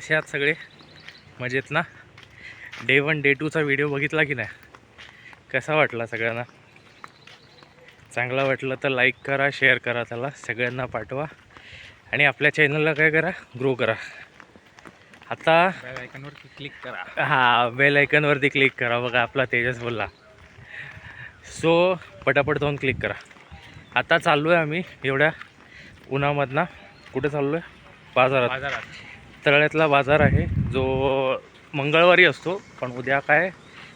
कसे आहात सगळे? मजेत ना? डे वन डे टूचा व्हिडिओ बघितला की नाही? कसा वाटला सगळ्यांना? चांगला वाटलं तर लाईक करा शेअर करा त्याला सगळ्यांना पाठवा. आणि आपल्या चॅनलला काय करा? ग्रो करा. आता आयकॉनवर क्लिक करा. हा बेल आयकनवरती क्लिक करा. बघा आपला तेजस बोलला. सो पटापट जाऊन क्लिक करा. आता चाललो आहे आम्ही एवढ्या उन्हामधनं. कुठे चाललो आहे बाजारात. बाजारात. तळ्यातला बाजार आहे. जो मंगळवारी असतो पण उद्या काय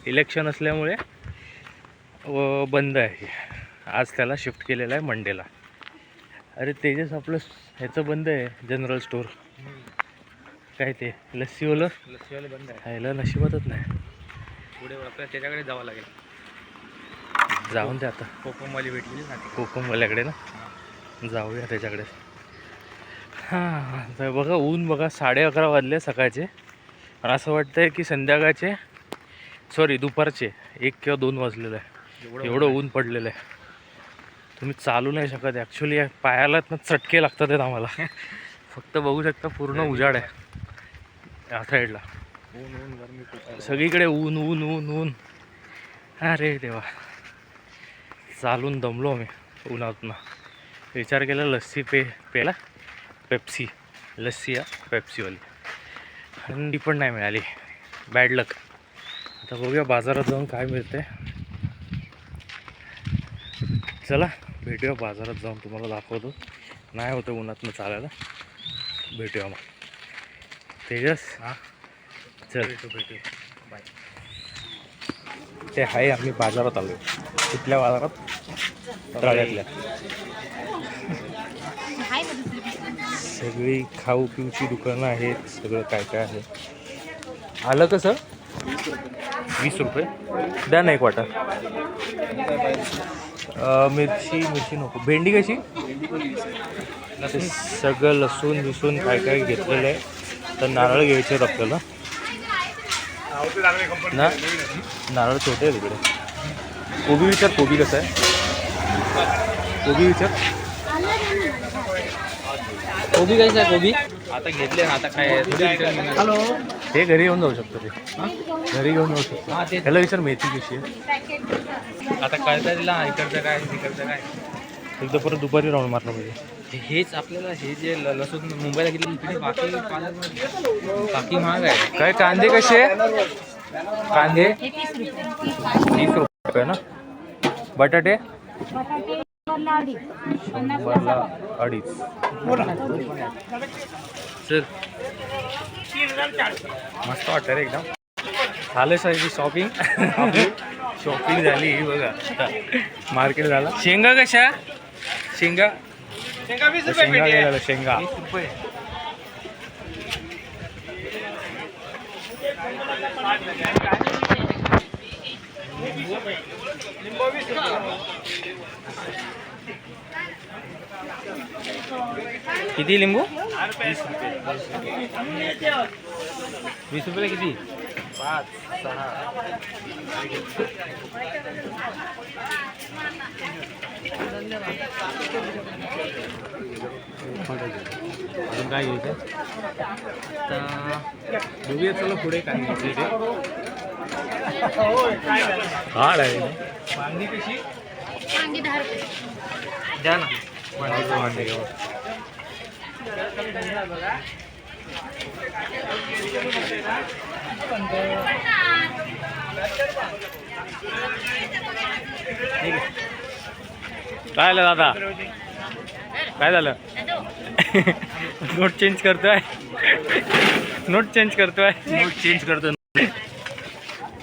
इलेक्शन असल्यामुळे व बंद आहे. आज त्याला शिफ्ट केलेलं आहे मंडेला अरे तेजस आपलं ह्याचं बंद आहे जनरल स्टोर काय ते लस्सीवालं? लसीवाले बंद आहे. ह्याला नशिबातच नाही. पुढे आपल्याला त्याच्याकडे जावं लागेल. जाऊन दे आता. कोकमवाली भेटलेली ना ती. कोकमवाल्याकडे ना? जाऊया त्याच्याकडे. हां तर बघा ऊन बघा साडे अकरा वाजले सकाळचे. आणि असं वाटतं आहे की संध्याकाळचे सॉरी दुपारचे एक किंवा दोन वाजलेलं आहे. एवढं ऊन पडलेलं आहे. तुम्ही चालू नाही शकत. ॲक्च्युली पायाला ना चटके लागतात आहेत आम्हाला. फक्त बघू शकता पूर्ण उजाड आहे. या साईडला. सगळीकडे ऊन ऊन ऊन ऊन. अरे देवा. चालून दमलो आम्ही उन्हातनं. विचार केला लस्सी पे पेला पेप्सी लस्सी या पेप्सीवाली. ती पण नाही मिळाली. बॅड लक आता बघूया बाजारात जाऊन काय मिळते चला भेटूया बाजारात जाऊन तुम्हाला दाखवतो. नाही होतं उन्हातनं चालायला. भेटूया मग. तेजस? हा. चल. भेटू भेटू. बाय ते आहे आम्ही बाजारात आलो कुठल्या बाजारात? तळ्यातल्या. सगळी खाऊ पिऊची दुकानं आहेत सगळं काय काय आहे. आलं कसं? वीस रुपये. द्या ना एक वाटा. मिरची मिरची नको. भेंडी कशी? ते सगळं लसूण बिसून काय काय घेतलेलं आहे. तर नारळ घ्यायचे आहेत आपल्याला. ना? नारळ छोटे आहे तिकडे कोबी विचार कोबी कसं आहे? कोबी विचार. कोबी कशी आहे कोबी? आता घेतले ना आता काय. हॅलो हे घरी घेऊन जाऊ शकतो ते. घरी घेऊन जाऊ शकतो. हा ह्याला विचार मेथी कशी आहे? आता कळता दिला इकडचं काय तिकडचं काय. एकदा परत दुपारी राऊंड मारला पाहिजे. हेच आपल्याला हे जे ल- लसूण मुंबईला घेतले इकडे बाकी बाकी महाग आहे. काय कांदे कसे? कांदे? तीस रुपये. ना? बटाटे शंभरला अडीच सर मस्त वाटतं रे एकदम झालं सर शॉपिंग शॉपिंग झाली ही बघा मार्केट झाला शेंगा कशा शेंगा शेंगा काय झालं शेंगा वीस रुपये किती लिंबू? वीस रुपये किती? पाच सहा. अजून काय घ्यायचं? आता बघूया चला पुढे काय घ्यायचं ते. हाड आहे. वांगी कशी? वांगी दहा रुपये. द्या ना. वांगे घेऊ. काय झालं दादा? काय झालं? नोट चेंज करतोय. नोट चेंज करतोय. नोट चेंज करतो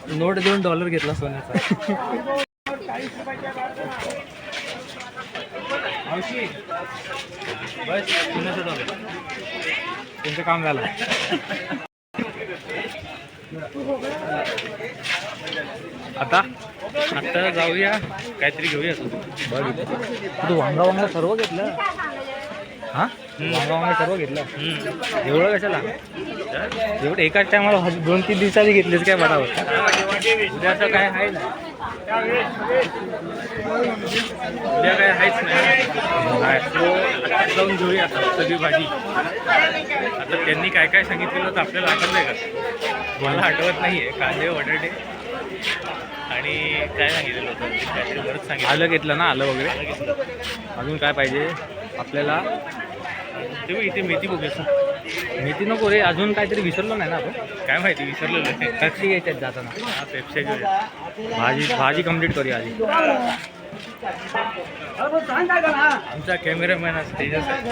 नोट देऊन डॉलर घेतला सोन्याचा. तुमचं बस डॉलर त्यांचं काम झालं. आता आता जाऊया काहीतरी घेऊया. तू तू वांगा वांगा सर्व घेतलं? हा? वांगा सर्व घेतलं. एवढं कशाला? एवढं एकाच टायमाला दोन तीन दिवसाची घेतलीस काय बराबर उद्याचं काय आहे ना? उद्या काय आहेच नाही. जाऊन घेऊया आता सगळी भाजी. आता त्यांनी काय काय सांगितलेलं तर आपल्याला आठवलंय का? मला आठवत नाहीये कांदे बटाटे. आणि काय सांगितलेलं होतं? सांगितलं आलं घेतलं ना आलं वगैरे? अजून काय पाहिजे? आपल्याला ते बघ इथे मेथी बघूया मेथी नको रे अजून काहीतरी विसरलो नाही ना आपण? काय माहिती विसरलेलं आहे. टॅक्सी घ्यायच्यात जाताना. हा पेप्सी भाजी भाजी कंप्लीट करूया आधी. आमचा कॅमेरामॅन आज तेजस आहे.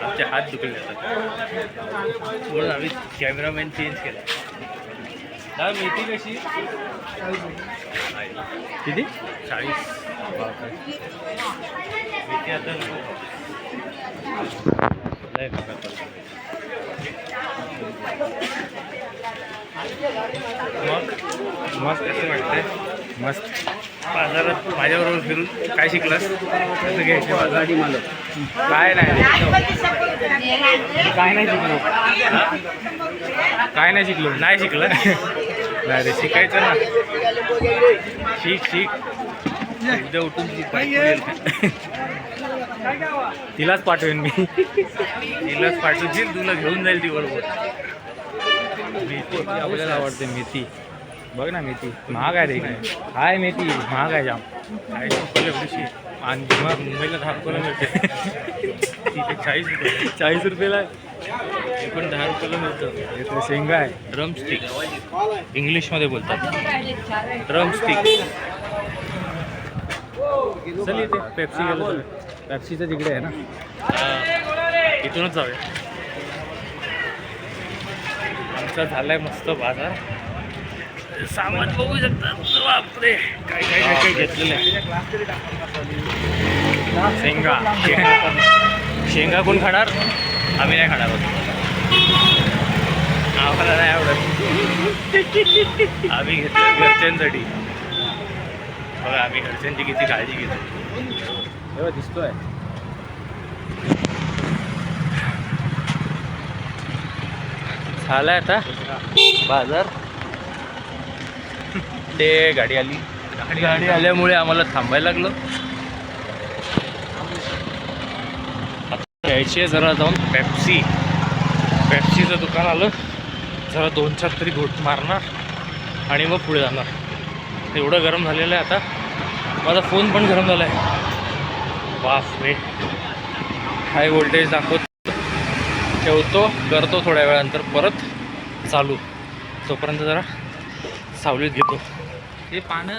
आमचे हात दुखले जातात म्हणून आम्ही कॅमेरामॅन चेंज केला. दादा मेथी कशी? किती? चाळीस. मेथी आता मग कसं वाटतंय. मस्त. बाजारात माझ्याबरोबर फिरून काय शिकलास? कसं घ्यायचं? बाजार काय नाही. काय नाही शिकलो. काय नाही शिकलो? नाही शिकला? नाही रे शिकायचं ना. शिक शिक. उद्या उठून येईल. तिलाच पाठवेन मी. तिलाच पाठवशील तुला घेऊन जाईल ती बरोबर. मेथी. आपल्याला आवडते मेथी. बघ ना मेथी. महाग आहे रे. काय मेथी. महाग आहे जाम. काय आणि जेव्हा मुंबईला दहा रुपयाला मिळते तिथे चाळीस रुपये. चाळीस रुपयाला? एकूण दहा रुपयाला मिळतं. इकडे शेंगा आहे. Drum stick. इंग्लिशमध्ये बोलतात. Drum stick. चल इथे. पेप्सी गेलो पॅप्सीचं तिकडे आहे ना? इथूनच जाऊया. आमचा झालाय मस्त बाजार. सामान बघू शकता. बापरे. काय काय काय काय घेतलेलं आहे. शेंगा. शेंगा कोण खाणार? आम्ही नाही खाणार होतो आम्हाला नाही आवडत. आम्ही घेतलं घरच्यांसाठी. बघा आम्ही घरच्यांची किती काळजी घेतो तेव्हा दिसतोय. झालाय आता? बाजार? ते गाडी आली. गाडी आल्यामुळे आम्हाला थांबायला लागलं. आता घ्यायचे जरा जाऊन पेप्सी. पेप्सीचं दुकान आलं. जरा दोन चार तरी घोट मारणार आणि मग पुढे जाणार. एवढं गरम झालेलं आहे आता. माझा फोन पण गरम झाला आहे वास मी. हाय व्होल्टेज दाखवत. ठेवतो करतो थोड्या वेळानंतर परत चालू. तोपर्यंत जरा सावलीत घेतो. हे पानं